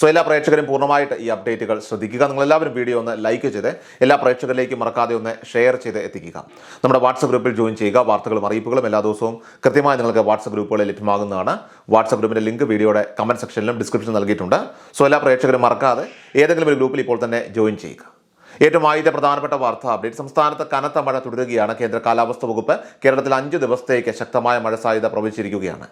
So എല്ലാ പ്രേക്ഷകരും പൂർണമായിട്ട് ഈ അപ്ഡേറ്റുകൾ ശ്രദ്ധിക്കുക. നിങ്ങൾ എല്ലാവരും വീഡിയോ ഒന്ന് ലൈക്ക് ചെയ്ത് എല്ലാ പ്രേക്ഷകരിലേക്കും മറക്കാതെ ഒന്ന് ഷെയർ ചെയ്ത് എത്തിക്കുക. നമ്മുടെ വാട്സപ്പ് ഗ്രൂപ്പിൽ ജോയിൻ ചെയ്യുക. വാർത്തകളും അറിയിപ്പുകളും എല്ലാ ദിവസവും കൃത്യമായി നിങ്ങൾക്ക് വാട്സപ്പ് ഗ്രൂപ്പുകളിൽ ലഭ്യമാകുന്നതാണ്. വാട്സപ്പ് ഗ്രൂപ്പിന്റെ ലിങ്ക് വീഡിയോയുടെ കമന്റ് സെക്ഷനിലും ഡിസ്ക്രിപ്ഷനിൽ നൽകിയിട്ടുണ്ട്. സോ എല്ലാ പ്രേക്ഷകരും മറക്കാതെ ഏതെങ്കിലും ഒരു ഗ്രൂപ്പിൽ ഇപ്പോൾ തന്നെ ജോയിൻ ചെയ്യുക. ഏറ്റവും ആദ്യത്തെ പ്രധാനപ്പെട്ട വാർത്താ അപ്ഡേറ്റ്. സംസ്ഥാനത്ത് കനത്ത മഴ തുടരുകയാണ്. കേന്ദ്ര കാലാവസ്ഥ വകുപ്പ് കേരളത്തിൽ അഞ്ച് ദിവസത്തേക്ക് ശക്തമായ മഴ സാധ്യത പ്രവചിച്ചിരിക്കുകയാണ്.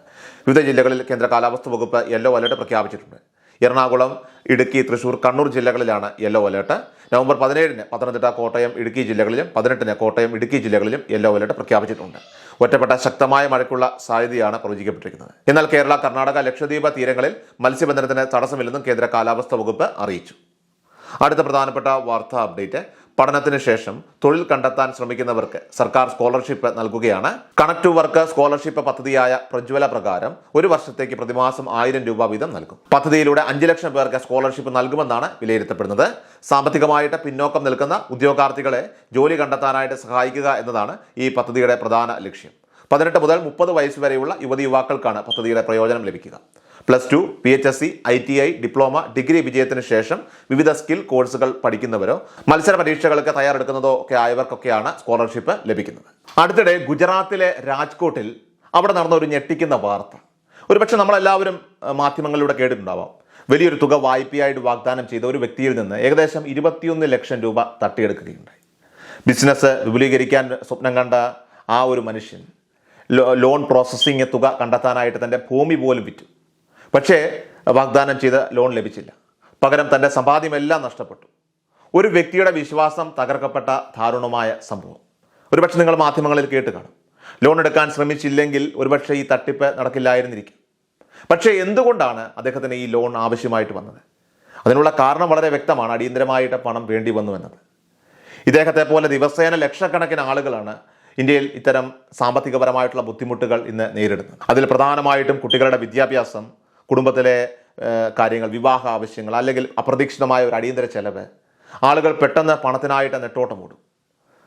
വിവിധ ജില്ലകളിൽ കേന്ദ്ര കാലാവസ്ഥ വകുപ്പ് യെല്ലോ അലർട്ട് പ്രഖ്യാപിച്ചിട്ടുണ്ട്. എറണാകുളം ഇടുക്കി തൃശൂർ കണ്ണൂർ ജില്ലകളിലാണ് യെല്ലോ അലേർട്ട്. നവംബർ പതിനേഴിന് പത്തനംതിട്ട കോട്ടയം ഇടുക്കി ജില്ലകളിലും പതിനെട്ടിന് കോട്ടയം ഇടുക്കി ജില്ലകളിലും യെല്ലോ അലേർട്ട് പ്രഖ്യാപിച്ചിട്ടുണ്ട്. ഒറ്റപ്പെട്ട ശക്തമായ മഴയ്ക്കുള്ള സാധ്യതയാണ് പ്രവചിക്കപ്പെട്ടിരിക്കുന്നത്. എന്നാൽ കേരള കർണാടക ലക്ഷദ്വീപ് തീരങ്ങളിൽ മത്സ്യബന്ധനത്തിന് തടസ്സമില്ലെന്നും കേന്ദ്ര കാലാവസ്ഥാ വകുപ്പ് അറിയിച്ചു. അടുത്ത പ്രധാനപ്പെട്ട വാർത്താ അപ്ഡേറ്റ്. പഠനത്തിന് ശേഷം തൊഴിൽ കണ്ടെത്താൻ ശ്രമിക്കുന്നവർക്ക് സർക്കാർ സ്കോളർഷിപ്പ് നൽകുകയാണ്. കണക്ട് ടു വർക്ക് സ്കോളർഷിപ്പ് പദ്ധതിയായ പ്രജ്വല പ്രകാരം ഒരു വർഷത്തേക്ക് പ്രതിമാസം ആയിരം രൂപ വീതം നൽകും. പദ്ധതിയിലൂടെ അഞ്ച് ലക്ഷം പേർക്ക് സ്കോളർഷിപ്പ് നൽകുമെന്നാണ് വിലയിരുത്തപ്പെടുന്നത്. സാമ്പത്തികമായിട്ട് പിന്നോക്കം നിൽക്കുന്ന ഉദ്യോഗാർത്ഥികളെ ജോലി കണ്ടെത്താനായിട്ട് സഹായിക്കുക എന്നതാണ് ഈ പദ്ധതിയുടെ പ്രധാന ലക്ഷ്യം. പതിനെട്ട് മുതൽ മുപ്പത് വയസ്സ് വരെയുള്ള യുവതി യുവാക്കൾക്കാണ് പദ്ധതിയുടെ പ്രയോജനം ലഭിക്കുക. Plus two P H S C I T I diploma degree വിജയത്തിന് ശേഷം വിവിധ സ്കിൽ കോഴ്സുകൾ പഠിക്കുന്നവരോ മത്സര പരീക്ഷകൾക്ക് തയ്യാറെടുക്കുന്നതോ ഒക്കെ ആയവർക്കൊക്കെയാണ് സ്കോളർഷിപ്പ് ലഭിക്കുന്നത്. അടുത്തിടെ ഗുജറാത്തിലെ രാജ്കോട്ടിൽ അവിടെ നടന്ന ഒരു ഞെട്ടിക്കുന്ന വാർത്ത. ഒരുപക്ഷെ നമ്മളെല്ലാവരും മാധ്യമങ്ങളിലൂടെ കേട്ടിട്ടുണ്ടാവാം. വലിയൊരു തുക വായ്പയായിട്ട് വാഗ്ദാനം ചെയ്ത ഒരു വ്യക്തിയിൽ നിന്ന് ഏകദേശം ഇരുപത്തിയൊന്ന് ലക്ഷം രൂപ തട്ടിയെടുക്കുകയുണ്ടായി. ബിസിനസ് വിപുലീകരിക്കാൻ സ്വപ്നം കണ്ട ആ ഒരു മനുഷ്യൻ ലോൺ പ്രോസസ്സിംഗ് തുക കണ്ടെത്താനായിട്ട് തന്റെ ഭൂമി പോലും വിറ്റു. പക്ഷേ വാഗ്ദാനം ചെയ്ത ലോൺ ലഭിച്ചില്ല. പകരം തന്റെ സമ്പാദ്യമെല്ലാം നഷ്ടപ്പെട്ടു. ഒരു വ്യക്തിയുടെ വിശ്വാസം തകർക്കപ്പെട്ട ദാരുണമായ സംഭവം. ഒരുപക്ഷെ നിങ്ങൾ മാധ്യമങ്ങളിൽ കേട്ട് കാണും. ലോൺ എടുക്കാൻ ശ്രമിച്ചില്ലെങ്കിൽ ഒരുപക്ഷെ ഈ തട്ടിപ്പ് നടക്കില്ലായിരുന്നിരിക്കും. പക്ഷേ എന്തുകൊണ്ടാണ് അദ്ദേഹത്തിന് ഈ ലോൺ ആവശ്യമായിട്ട് വന്നത്? അതിനുള്ള കാരണം വളരെ വ്യക്തമാണ്. അടിയന്തരമായിട്ട് പണം വേണ്ടി വന്നു എന്നത്. ഇദ്ദേഹത്തെ പോലെ ദിവസേന ലക്ഷക്കണക്കിന് ആളുകളാണ് ഇന്ത്യയിൽ ഇത്തരം സാമ്പത്തികപരമായിട്ടുള്ള ബുദ്ധിമുട്ടുകൾ ഇന്ന് നേരിടുന്നത്. അതിൽ പ്രധാനമായിട്ടും കുട്ടികളുടെ വിദ്യാഭ്യാസം കുടുംബത്തിലെ കാര്യങ്ങൾ വിവാഹ ആവശ്യങ്ങൾ അല്ലെങ്കിൽ അപ്രതീക്ഷിതമായ ഒരു അടിയന്തര ചെലവ് ആളുകൾ പെട്ടെന്ന് പണത്തിനായിട്ട് നെട്ടോട്ടം ഓടും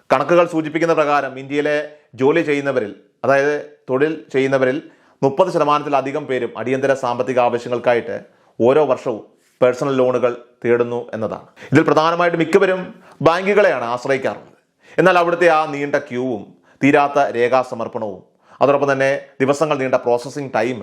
കണക്കുകൾ സൂചിപ്പിക്കുന്ന പ്രകാരം ഇന്ത്യയിലെ ജോലി ചെയ്യുന്നവരിൽ അതായത് തൊഴിൽ ചെയ്യുന്നവരിൽ മുപ്പത് ശതമാനത്തിലധികം പേരും അടിയന്തര സാമ്പത്തിക ആവശ്യങ്ങൾക്കായിട്ട് ഓരോ വർഷവും പേഴ്സണൽ ലോണുകൾ തേടുന്നു എന്നതാണ്. ഇതിൽ പ്രധാനമായിട്ടും മിക്കവരും ബാങ്കുകളെയാണ് ആശ്രയിക്കാറുള്ളത്. എന്നാൽ അവിടുത്തെ ആ നീണ്ട ക്യൂവും തീരാത്ത രേഖാസമർപ്പണവും അതോടൊപ്പം തന്നെ ദിവസങ്ങൾ നീണ്ട പ്രോസസ്സിംഗ് ടൈം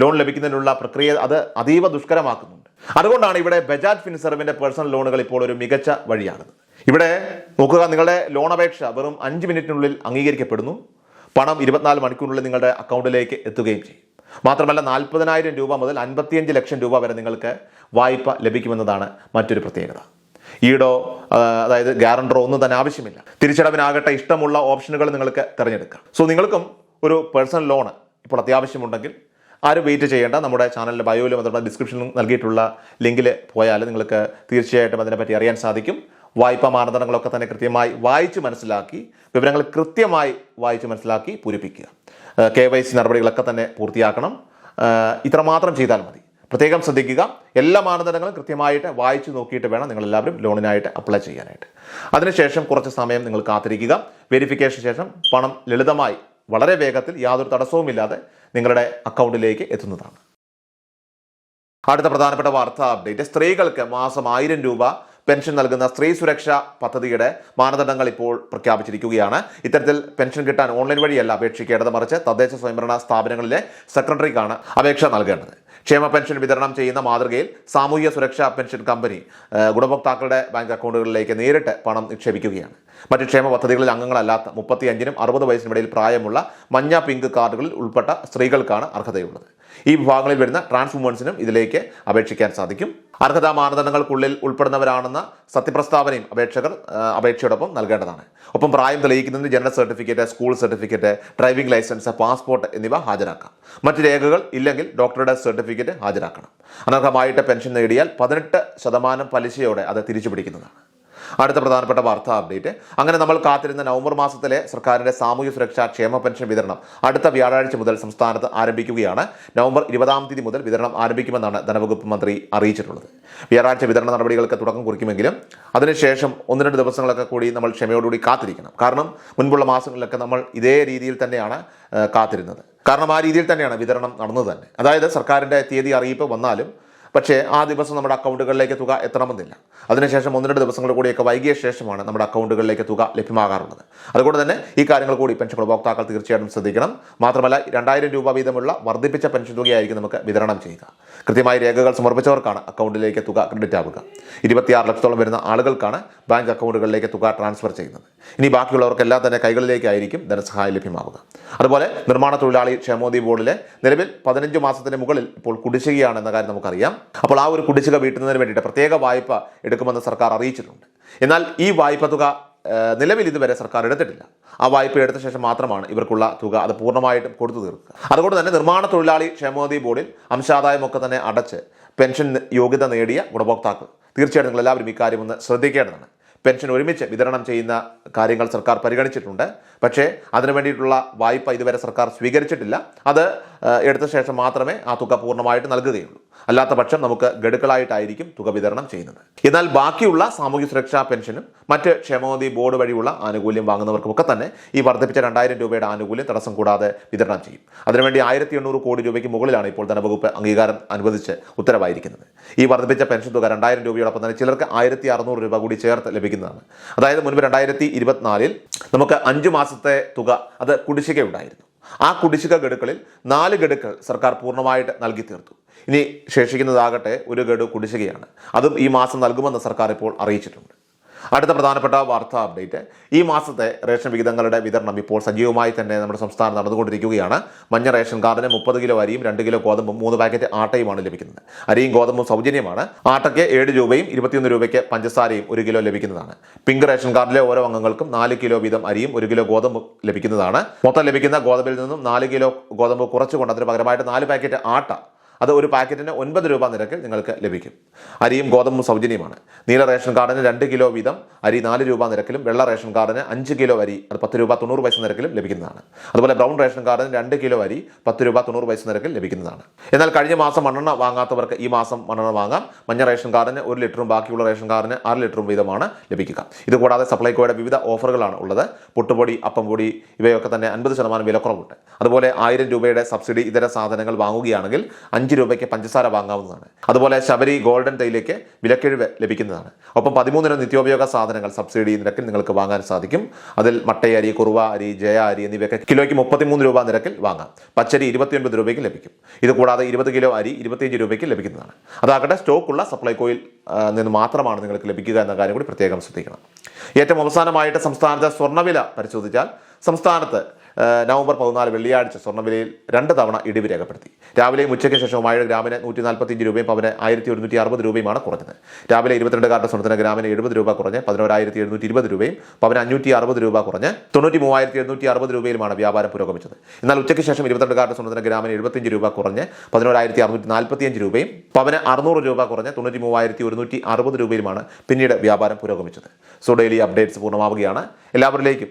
ലോൺ ലഭിക്കുന്നതിനുള്ള പ്രക്രിയ അത് അതീവ ദുഷ്കരമാക്കുന്നുണ്ട്. അതുകൊണ്ടാണ് ഇവിടെ ബജാജ് ഫിൻസർവിന്റെ പേഴ്സണൽ ലോണുകൾ ഇപ്പോൾ ഒരു മികച്ച വഴിയാകുന്നത് ഇവിടെ നോക്കുക നിങ്ങളുടെ ലോൺ അപേക്ഷ വെറും അഞ്ച് മിനിറ്റിനുള്ളിൽ അംഗീകരിക്കപ്പെടുന്നു. പണം ഇരുപത്തിനാല് മണിക്കൂറിനുള്ളിൽ നിങ്ങളുടെ അക്കൗണ്ടിലേക്ക് എത്തുകയും ചെയ്യും. മാത്രമല്ല നാൽപ്പതിനായിരം രൂപ മുതൽ അൻപത്തിയഞ്ച് ലക്ഷം രൂപ വരെ നിങ്ങൾക്ക് വായ്പ ലഭിക്കുമെന്നതാണ് മറ്റൊരു പ്രത്യേകത. ഈടോ അതായത് ഗ്യാരണ്ടറോ ഒന്നും തന്നെ ആവശ്യമില്ല. തിരിച്ചടവിനാകട്ടെ ഇഷ്ടമുള്ള ഓപ്ഷനുകൾ നിങ്ങൾക്ക് തിരഞ്ഞെടുക്കാം. സോ നിങ്ങൾക്കും ഒരു പേഴ്സണൽ ലോൺ ഇപ്പോൾ അത്യാവശ്യമുണ്ടെങ്കിൽ ആരും വെയിറ്റ് ചെയ്യേണ്ട. നമ്മുടെ ചാനലിന്റെ ബയോയിലും അതുപോലെ ഡിസ്ക്രിപ്ഷനിലും നൽകിയിട്ടുള്ള ലിങ്കിൽ പോയാൽ നിങ്ങൾക്ക് തീർച്ചയായിട്ടും അതിനെപ്പറ്റി അറിയാൻ സാധിക്കും. വായ്പാ മാനദണ്ഡങ്ങളൊക്കെ തന്നെ കൃത്യമായി വായിച്ച് മനസ്സിലാക്കി വിവരങ്ങൾ കൃത്യമായി വായിച്ച് മനസ്സിലാക്കി പൂരിപ്പിക്കുക. കെ വൈ സി നടപടികളൊക്കെ തന്നെ പൂർത്തിയാക്കണം. ഇത്രമാത്രം ചെയ്താൽ മതി. പ്രത്യേകം ശ്രദ്ധിക്കുക. എല്ലാ മാനദണ്ഡങ്ങളും കൃത്യമായിട്ട് വായിച്ചു നോക്കിയിട്ട് വേണം നിങ്ങൾ എല്ലാവരും ലോണിനായിട്ട് അപ്ലൈ ചെയ്യാനായിട്ട്. അതിനുശേഷം കുറച്ച് സമയം നിങ്ങൾ കാത്തിരിക്കുക. വെരിഫിക്കേഷന് ശേഷം പണം ലളിതമായി വളരെ വേഗത്തിൽ യാതൊരു തടസ്സവുമില്ലാതെ നിങ്ങളുടെ അക്കൗണ്ടിലേക്ക് എത്തുന്നതാണ്. അടുത്ത പ്രധാനപ്പെട്ട വാർത്താ അപ്ഡേറ്റ് സ്ത്രീകൾക്ക് മാസം ആയിരം രൂപ പെൻഷൻ നൽകുന്ന സ്ത്രീ സുരക്ഷ പദ്ധതിയുടെ മാനദണ്ഡങ്ങൾ ഇപ്പോൾ പ്രഖ്യാപിച്ചിരിക്കുകയാണ്. ഇത്തരത്തിൽ പെൻഷൻ കിട്ടാൻ ഓൺലൈൻ വഴിയല്ല അപേക്ഷിക്കേണ്ടത്. മറിച്ച് തദ്ദേശ സ്വയംഭരണ സ്ഥാപനങ്ങളിലെ സെക്രട്ടറിക്കാണ് അപേക്ഷ നൽകേണ്ടത്. ക്ഷേമ പെൻഷൻ വിതരണം ചെയ്യുന്ന മാതൃകയിൽ സാമൂഹ്യ സുരക്ഷാ പെൻഷൻ കമ്പനി ഗുണഭോക്താക്കളുടെ ബാങ്ക് അക്കൗണ്ടുകളിലേക്ക് നേരിട്ട് പണം നിക്ഷേപിക്കുകയാണ്. മറ്റ് ക്ഷേമ പദ്ധതികളിൽ അംഗങ്ങളല്ലാത്ത മുപ്പത്തി അഞ്ചിനും അറുപത് വയസ്സിനിടയിൽ പ്രായമുള്ള മഞ്ഞ പിങ്ക് കാർഡുകളിൽ ഉൾപ്പെട്ട സ്ത്രീകൾക്കാണ് അർഹതയുള്ളത്. ഈ വിഭാഗങ്ങളിൽ വരുന്ന ട്രാൻസ് ഇതിലേക്ക് അപേക്ഷിക്കാൻ സാധിക്കും. അർഹതാ മാനദണ്ഡങ്ങൾക്കുള്ളിൽ ഉൾപ്പെടുന്നവരാണെന്ന സത്യപ്രസ്താവനയും അപേക്ഷകർ അപേക്ഷയോടൊപ്പം നൽകേണ്ടതാണ്. ഒപ്പം പ്രായം തെളിയിക്കുന്നതിന് general certificate school certificate driving licence passport എന്നിവ ഹാജരാക്കാം. മറ്റ് രേഖകൾ ഇല്ലെങ്കിൽ ഡോക്ടറുടെ സർട്ടിഫിക്കറ്റ് ഹാജരാക്കണം. അനർഹമായിട്ട് പെൻഷൻ നേടിയാൽ പതിനെട്ട് ശതമാനം പലിശയോടെ അത് തിരിച്ചു പിടിക്കുന്നതാണ് അടുത്ത പ്രധാനപ്പെട്ട വാർത്താ അപ്ഡേറ്റ്. അങ്ങനെ നമ്മൾ കാത്തിരുന്ന നവംബർ മാസത്തിലെ സർക്കാരിന്റെ സാമൂഹ്യ സുരക്ഷാ ക്ഷേമ പെൻഷൻ വിതരണം അടുത്ത വ്യാഴാഴ്ച മുതൽ സംസ്ഥാനത്ത് ആരംഭിക്കുകയാണ്. നവംബർ ഇരുപതാം തീയതി മുതൽ വിതരണം ആരംഭിക്കുമെന്നാണ് ധനവകുപ്പ് മന്ത്രി അറിയിച്ചിട്ടുള്ളത്. വ്യാഴാഴ്ച വിതരണ നടപടികൾക്ക് തുടക്കം കുറിക്കുമെങ്കിലും അതിനുശേഷം ഒന്ന് രണ്ട് ദിവസങ്ങളൊക്കെ കൂടി നമ്മൾ ക്ഷമയോടുകൂടി കാത്തിരിക്കണം. കാരണം മുൻപുള്ള മാസങ്ങളിലൊക്കെ നമ്മൾ ഇതേ രീതിയിൽ തന്നെയാണ് കാത്തിരുന്നത്. കാരണം ആ രീതിയിൽ തന്നെയാണ് വിതരണം നടന്നത് തന്നെ. അതായത് സർക്കാരിന്റെ തീയതി അറിയിപ്പ് വന്നാലും പക്ഷേ ആ ദിവസം നമ്മുടെ അക്കൗണ്ടുകളിലേക്ക് തുക എത്തണമെന്നില്ല. അതിനുശേഷം ഒന്ന് രണ്ട് ദിവസങ്ങൾ കൂടിയൊക്കെ വൈകിയ ശേഷമാണ് നമ്മുടെ അക്കൗണ്ടുകളിലേക്ക് തുക ലഭ്യമാകാറുള്ളത്. അതുകൊണ്ട് തന്നെ ഈ കാര്യങ്ങൾ കൂടി പെൻഷൻ ഉപഭോക്താക്കൾ തീർച്ചയായിട്ടും ശ്രദ്ധിക്കണം. മാത്രമല്ല രണ്ടായിരം രൂപ വീതമുള്ള വർദ്ധിപ്പിച്ച പെൻഷൻ തുകയായിരിക്കും നമുക്ക് വിതരണം ചെയ്യുക. കൃത്യമായി രേഖകൾ സമർപ്പിച്ചവർക്കാണ് അക്കൗണ്ടിലേക്ക് തുക ക്രെഡിറ്റ് ആവുക. ഇരുപത്തിയാറ് ലക്ഷത്തോളം വരുന്ന ആളുകൾക്കാണ് ബാങ്ക് അക്കൗണ്ടുകളിലേക്ക് തുക ട്രാൻസ്ഫർ ചെയ്യുന്നത്. ഇനി ബാക്കിയുള്ളവർക്കെല്ലാം തന്നെ കൈകളിലേക്കായിരിക്കും ധനസഹായം ലഭ്യമാവുക. അതുപോലെ നിർമ്മാണ തൊഴിലാളി ക്ഷേമോദി ബോർഡിലെ നിലവിൽ പതിനഞ്ച് മാസത്തിന് മുകളിൽ ഇപ്പോൾ കുടിശ്ശികയാണെന്ന കാര്യം നമുക്കറിയാം. അപ്പോൾ ആ ഒരു കുടിശ്ശിക വീട്ടുന്നതിന് വേണ്ടിയിട്ട് പ്രത്യേക വായ്പ എടുക്കുമെന്ന് സർക്കാർ അറിയിച്ചിട്ടുണ്ട്. എന്നാൽ ഈ വായ്പ തുക നിലവിൽ ഇതുവരെ സർക്കാർ എടുത്തിട്ടില്ല. ആ വായ്പ എടുത്ത ശേഷം മാത്രമാണ് ഇവർക്കുള്ള തുക അത് പൂർണമായിട്ടും കൊടുത്തു തീർക്കുക. അതുകൊണ്ട് തന്നെ നിർമ്മാണ തൊഴിലാളി ക്ഷേമോദി ബോർഡിൽ അംശാദായമൊക്കെ തന്നെ അടച്ച് പെൻഷൻ യോഗ്യത നേടിയ ഗുണഭോക്താക്കൾ. തീർച്ചയായിട്ടും നിങ്ങൾ എല്ലാവരും ഇക്കാര്യം ഒന്ന് ശ്രദ്ധിക്കേണ്ടതാണ്. പെൻഷൻ ഒരുമിച്ച് വിതരണം ചെയ്യുന്ന കാര്യങ്ങൾ സർക്കാർ പരിഗണിച്ചിട്ടുണ്ട്. പക്ഷേ അതിനു വേണ്ടിയിട്ടുള്ള വായ്പ ഇതുവരെ സർക്കാർ സ്വീകരിച്ചിട്ടില്ല. അത് എടുത്ത ശേഷം മാത്രമേ ആ തുക പൂർണമായിട്ട് നൽകുകയുള്ളൂ. അല്ലാത്ത പക്ഷം നമുക്ക് ഗഡുക്കളായിട്ടായിരിക്കും തുക വിതരണം ചെയ്യുന്നത്. എന്നാൽ ബാക്കിയുള്ള സാമൂഹ്യ സുരക്ഷാ പെൻഷനും മറ്റ് ക്ഷേമനിധി ബോർഡ് വഴിയുള്ള ആനുകൂല്യം വാങ്ങുന്നവർക്കൊക്കെ തന്നെ ഈ വർദ്ധിപ്പിച്ച രണ്ടായിരം രൂപയുടെ ആനുകൂല്യം തടസ്സം കൂടാതെ വിതരണം ചെയ്യും. അതിനുവേണ്ടി ആയിരത്തി എണ്ണൂറ് കോടി രൂപയ്ക്ക് മുകളിലാണ് ഇപ്പോൾ ധനവകുപ്പ് അംഗീകാരം അനുവദിച്ച് ഉത്തരവായിരിക്കുന്നത്. ഈ വർദ്ധിപ്പിച്ച പെൻഷൻ തുക രണ്ടായിരം രൂപയോടൊപ്പം തന്നെ ചിലർക്ക് ആയിരത്തി അറുന്നൂറ് രൂപ കൂടി ചേർത്ത് ലഭിക്കുന്നതാണ്. അതായത് മുൻപ് രണ്ടായിരത്തി ഇരുപത്തിനാലിൽ നമുക്ക് അഞ്ച് മാസത്തെ തുക അത് കുടിശ്ശിക ഉണ്ടായിരുന്നു ആ കുടിശ്ശിക ഗഡുക്കളിൽ നാല് ഗഡുക്കൾ സർക്കാർ പൂർണമായിട്ട് നൽകി തീർത്തു. ഇനി ശേഷിക്കുന്നതാകട്ടെ ഒരു ഗഡു കുടിശ്ശികയാണ്. അതും ഈ മാസം നൽകുമെന്ന് സർക്കാർ ഇപ്പോൾ അറിയിച്ചിട്ടുണ്ട്. അടുത്ത പ്രധാനപ്പെട്ട വാർത്താ അപ്ഡേറ്റ്. ഈ മാസത്തെ റേഷൻ വിഹിതങ്ങളുടെ വിതരണം ഇപ്പോൾ സജീവമായി തന്നെ നമ്മുടെ സംസ്ഥാനം നടന്നുകൊണ്ടിരിക്കുകയാണ്. മഞ്ഞ റേഷൻ കാർഡിന് മുപ്പത് കിലോ അരിയും രണ്ട് കിലോ ഗോതമ്പും മൂന്ന് പാക്കറ്റ് ആട്ടയുമാണ് ലഭിക്കുന്നത്. അരിയും ഗോതമ്പും സൗജന്യമാണ്. ആട്ടയ്ക്ക് ഏഴ് രൂപയും ഇരുപത്തിയൊന്ന് രൂപയ്ക്ക് പഞ്ചസാരയും ഒരു കിലോ ലഭിക്കുന്നതാണ്. പിങ്ക് റേഷൻ കാർഡിലെ ഓരോ അംഗങ്ങൾക്കും നാല് കിലോ വീതം അരിയും ഒരു കിലോ ഗോതമ്പും ലഭിക്കുന്നതാണ്. മൊത്തം ലഭിക്കുന്ന ഗോതമ്പിൽ നിന്നും നാല് കിലോ ഗോതമ്പ് കുറച്ചുകൊണ്ട് അതിന് പകരമായിട്ട് നാല് പാക്കറ്റ് ആട്ട അത് ഒരു പാക്കറ്റിന് ഒൻപത് രൂപ നിരക്കിൽ നിങ്ങൾക്ക് ലഭിക്കും. അരിയും ഗോതമ്പും സൗജന്യമാണ്. നീല റേഷൻ കാർഡിന് രണ്ട് കിലോ വീതം അരി നാല് രൂപ നിരക്കിലും വെള്ള റേഷൻ കാർഡിന് അഞ്ച് കിലോ അരി അത് പത്ത് രൂപ തൊണ്ണൂറ് പൈസ നിരക്കിലും ലഭിക്കുന്നതാണ്. അതുപോലെ ബ്രൗൺ റേഷൻ കാർഡിന് രണ്ട് കിലോ അരി പത്ത് രൂപ തൊണ്ണൂറ് പൈസ നിരക്കിൽ ലഭിക്കുന്നതാണ്. എന്നാൽ കഴിഞ്ഞ മാസം മണ്ണെണ്ണ വാങ്ങാത്തവർക്ക് ഈ മാസം മണ്ണെണ്ണ വാങ്ങാം. മഞ്ഞ റേഷൻ കാർഡിന് ഒരു ലിറ്ററും ബാക്കിയുള്ള റേഷൻ കാർഡിന് ആറ് ലിറ്ററും വീതമാണ് ലഭിക്കുക. ഇതുകൂടാതെ സപ്ലൈകോയുടെ വിവിധ ഓഫറുകളാണ് ഉള്ളത്. പുട്ടുപൊടി അപ്പം പൊടി ഇവയൊക്കെ തന്നെ അൻപത് ശതമാനം വിലക്കുറവുണ്ട്. അതുപോലെ ആയിരം രൂപയുടെ സബ്സിഡി ഇതര സാധനങ്ങൾ വാങ്ങുകയാണെങ്കിൽ അഞ്ച് രൂപയ്ക്ക് പഞ്ചസാര വാങ്ങാവുന്നതാണ്. അതുപോലെ ശബരി ഗോൾഡൻ തൈയിലേക്ക് വിലക്കിഴിവ് ലഭിക്കുന്നതാണ്. ഒപ്പം പതിമൂന്നിന് നിത്യോപയോഗ സാധനങ്ങൾ സബ്സിഡി നിരക്കിൽ നിങ്ങൾക്ക് വാങ്ങാൻ സാധിക്കും. അതിൽ മട്ടയരി കുറുവ അരി ജയ അരി എന്നിവയൊക്കെ കിലോയ്ക്ക് മുപ്പത്തിമൂന്ന് രൂപ നിരക്കിൽ വാങ്ങാം. പച്ചരി ഇരുപത്തിയൊൻപത് രൂപയ്ക്ക് ലഭിക്കും. ഇത് കൂടാതെ ഇരുപത് കിലോ അരി ഇരുപത്തിയഞ്ച് രൂപയ്ക്ക് ലഭിക്കുന്നതാണ്. അതാകട്ടെ സ്റ്റോക്കുള്ള സപ്ലൈകോയിൽ കോയിൽ നിന്ന് മാത്രമാണ് നിങ്ങൾക്ക് ലഭിക്കുക എന്ന കാര്യം കൂടി പ്രത്യേകം ശ്രദ്ധിക്കണം. ഏറ്റവും അവസാനമായിട്ട് സംസ്ഥാനത്തെ സ്വർണവില പരിശോധിച്ചാൽ സംസ്ഥാനത്ത് നവംബർ പതിനാല് വെള്ളിയാഴ്ച സ്വർണവിലയിൽ രണ്ട് തവണ ഇടിവ് രേഖപ്പെടുത്തി. രാവിലെയും ഉച്ചയ്ക്ക് ശേഷവുമായ ഗ്രാമിന് നൂറ്റി നാൽപ്പത്തിയഞ്ച് രൂപയും പവന് ആയിരത്തി ഒരുന്നൂറ്റി അറുപത് രൂപയുമാണ് കുറഞ്ഞത്. രാവിലെ ഇരുപത്തിരണ്ട് കാർഡ് സ്വർണത്തിന് ഗ്രാമിന് എഴുപത് രൂപ കുറഞ്ഞ് പതിനോരായിരത്തി എഴുന്നൂറ്റി ഇരുപത് രൂപയും പവന് അഞ്ഞൂറ്റി അറുപത് രൂപ കുറഞ്ഞ് തൊണ്ണൂറ്റി മൂവായിരത്തി എഴുന്നൂറ്റി അറുപത് രൂപയിലുമാണ് വ്യാപാരം പുരോഗമിച്ചത്. എന്നാൽ ഉച്ചയ്ക്ക് ശേഷം ഇരുപത്തിരണ്ട് കാർഡ് സ്വർണത്തിന് ഗ്രാമിന് എഴുപത്തിയഞ്ച് രൂപ കുറഞ്ഞ് പതിനോരായിരത്തി അറുന്നൂറ്റി നാൽപ്പത്തിയഞ്ച് രൂപയും പവന് അറുന്നൂറ് രൂപ കുറഞ്ഞ് തൊണ്ണൂറ്റി മൂവായിരത്തി ഒരുന്നൂറ്റി അറുപത് രൂപയിലുമാണ് പിന്നീട് വ്യാപാരം പുരോഗമിച്ചത്. സോ ഡെയിലി അപ്ഡേറ്റ്സ് പൂർണമാവുകയാണ്. എല്ലാവരിലേക്കും